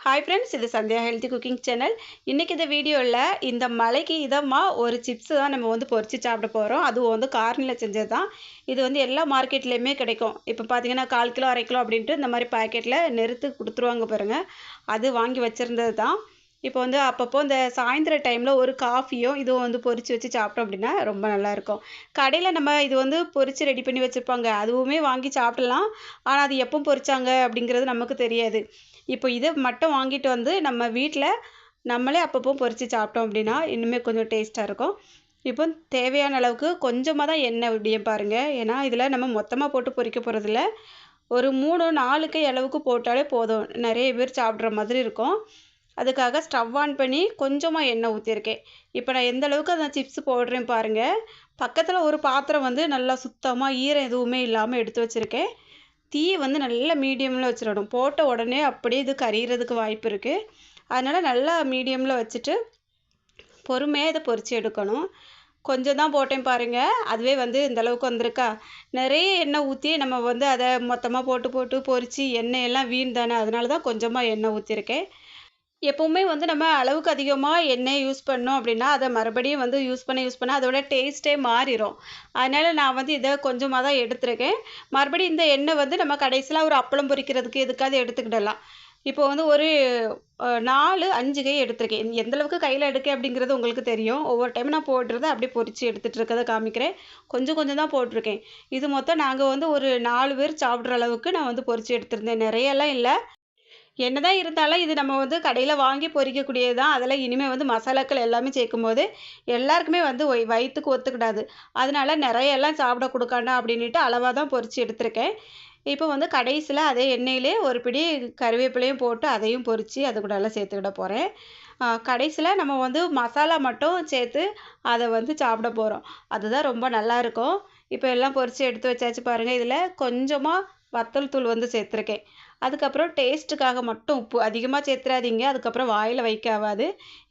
Hi friends இது Sandhya healthy cooking channel இன்றைக்கி இந்த வீடியோவில் இந்த மலைக்கு இதமாக ஒரு சிப்ஸு தான் நம்ம வந்து பொறிச்சு சாப்பிட போகிறோம் அதுவும் வந்து கார்னில் செஞ்சது தான் இது வந்து எல்லா மார்க்கெட்லேயுமே கிடைக்கும். இப்போ பார்த்தீங்கன்னா கால் கிலோ அரை கிலோ அப்படின்ட்டு இந்த மாதிரி பாக்கெட்டில் நெருத்து கொடுத்துருவாங்க பாருங்கள் அது வாங்கி வச்சுருந்தது தான் இப்போ வந்து அப்பப்போ இந்த சாயந்தர டைமில் ஒரு காஃபியும் இதுவும் வந்து பொரித்து வச்சு சாப்பிட்டோம் அப்படின்னா ரொம்ப நல்லாயிருக்கும் கடையில் நம்ம இது வந்து பொரித்து ரெடி பண்ணி வச்சுருப்பாங்க. அதுவுமே வாங்கி சாப்பிடலாம். ஆனால் அது எப்போ பொரிச்சாங்க அப்படிங்கிறது நமக்கு தெரியாது. இப்போ இதை மட்டும் வாங்கிட்டு வந்து நம்ம வீட்டில் நம்மளே அப்பப்போ பொரித்து சாப்பிட்டோம் அப்படின்னா இன்னுமே கொஞ்சம் டேஸ்ட்டாக இருக்கும். இப்போ தேவையான அளவுக்கு கொஞ்சமாக தான் எண்ணெய் அப்படியே பாருங்கள் ஏன்னா இதில் நம்ம மொத்தமாக போட்டு பொறிக்க போகிறதில்ல ஒரு மூணு நாலு கை அளவுக்கு போட்டாலே போதும். நிறைய பேர் சாப்பிட்ற மாதிரி இருக்கும். அதுக்காக ஸ்டவ் ஆன் பண்ணி கொஞ்சமாக எண்ணெய் ஊற்றிருக்கேன் இப்போ நான் எந்த அளவுக்கு அந்த சிப்ஸ் போடுறேன் பாருங்கள் பக்கத்தில் ஒரு பாத்திரம் வந்து நல்லா சுத்தமாக ஈரம் எதுவுமே இல்லாமல் எடுத்து வச்சுருக்கேன். தீ வந்து நல்லா மீடியமில் வச்சிடணும். போட்ட உடனே அப்படியே இது கரிகிறதுக்கு வாய்ப்பு இருக்குது அதனால் நல்லா மீடியமில் வச்சுட்டு பொறுமையாக இதை பொறிச்சு எடுக்கணும். கொஞ்சம் தான் போட்டேன் பாருங்கள் அதுவே வந்து இந்த அளவுக்கு வந்திருக்கா. நிறைய எண்ணெய் ஊற்றி நம்ம வந்து அதை மொத்தமாக போட்டு போட்டு பொறிச்சு எண்ணெய் எல்லாம் வீண் தானே. அதனால தான் கொஞ்சமாக எண்ணெய் ஊற்றிருக்கேன் எப்போவுமே வந்து நம்ம அளவுக்கு அதிகமாக எண்ணெய் யூஸ் பண்ணோம் அப்படின்னா அதை மறுபடியும் வந்து யூஸ் பண்ண யூஸ் பண்ண அதோட டேஸ்ட்டே மாறிடும் அதனால் நான் வந்து இதை கொஞ்சமாக தான் எடுத்துருக்கேன். மறுபடியும் இந்த எண்ணெய் வந்து நம்ம கடைசியில் ஒரு அப்பளம் பொரிக்கிறதுக்கு எதுக்காவது எடுத்துக்கிடலாம். இப்போ வந்து ஒரு நாலு அஞ்சு கை எடுத்திருக்கேன். எந்த அளவுக்கு கையில் எடுக்கேன் அப்படிங்கிறது உங்களுக்கு தெரியும். ஒவ்வொரு டைம் நான் போடுறத அப்படியே பொரித்து எடுத்துகிட்டு இருக்கதை காமிக்கிறேன். கொஞ்சம் கொஞ்சம் தான் போட்டிருக்கேன். இது மொத்தம் நாங்கள் வந்து ஒரு நாலு பேர் சாப்பிட்ற அளவுக்கு நான் வந்து பொறிச்சு எடுத்திருந்தேன். நிறையெல்லாம் இல்லை. என்னதான் இருந்தாலும் இது நம்ம வந்து கடையில் வாங்கி பொறிக்கக்கூடியது தான் அதில் இனிமேல் வந்து மசாலாக்கள் எல்லாமே சேர்க்கும் போது எல்லாருக்குமே வந்து வயிற்றுக்கு ஒத்துக்கிடாது. அதனால நிறைய எல்லாம் சாப்பிட கொடுக்காண்டா அப்படின்ட்டு அளவாக தான் பொரித்து எடுத்திருக்கேன். இப்போ வந்து கடைசியில் அதே எண்ணெயிலே ஒரு பிடி கருவேப்பிலையும் போட்டு அதையும் பொரித்து அது கூட எல்லாம் சேர்த்துக்கிட போகிறேன் கடைசியில் நம்ம வந்து மசாலா மட்டும் சேர்த்து அதை வந்து சாப்பிட போகிறோம் அதுதான் ரொம்ப நல்லாயிருக்கும் இப்போ எல்லாம் பொரித்து எடுத்து வச்சாச்சு பாருங்கள் இதில் கொஞ்சமாக வத்தல் தூள் வந்து சேர்த்துருக்கேன். அதுக்கப்புறம் டேஸ்ட்டுக்காக மட்டும் உப்பு அதிகமாக சேர்த்துறாதீங்க அதுக்கப்புறம் வாயில் வைக்க ஆகாது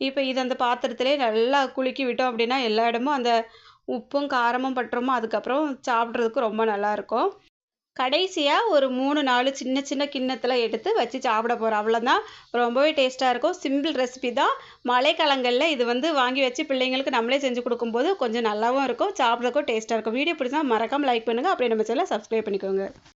இப்போ இது அந்த பாத்திரத்திலே நல்லா குலுக்கி விட்டோம் அப்படின்னா எல்லா இடமும் அந்த உப்பும் காரமும் பட்டுருமோ அதுக்கப்புறம் சாப்பிட்றதுக்கு ரொம்ப நல்லாயிருக்கும் கடைசியாக ஒரு மூணு நாலு சின்ன சின்ன கிண்ணத்தில் எடுத்து வச்சு சாப்பிட போகிறோம் அவ்வளோதான் ரொம்பவே டேஸ்ட்டாக இருக்கும். சிம்பிள் ரெசிபி தான். மழைக்காலங்களில் இது வந்து வாங்கி வச்சு பிள்ளைங்களுக்கு நம்மளே செஞ்சு கொடுக்கும்போது கொஞ்சம் நல்லாவும் இருக்கும். சாப்பிட்றதுக்கும் டேஸ்ட்டாக இருக்கும். வீடியோ பிடிச்சா மறக்காமல் லைக் பண்ணுங்கள் அப்படியே நம்ம சேனலை சப்ஸ்கிரைப் பண்ணிக்கோங்க.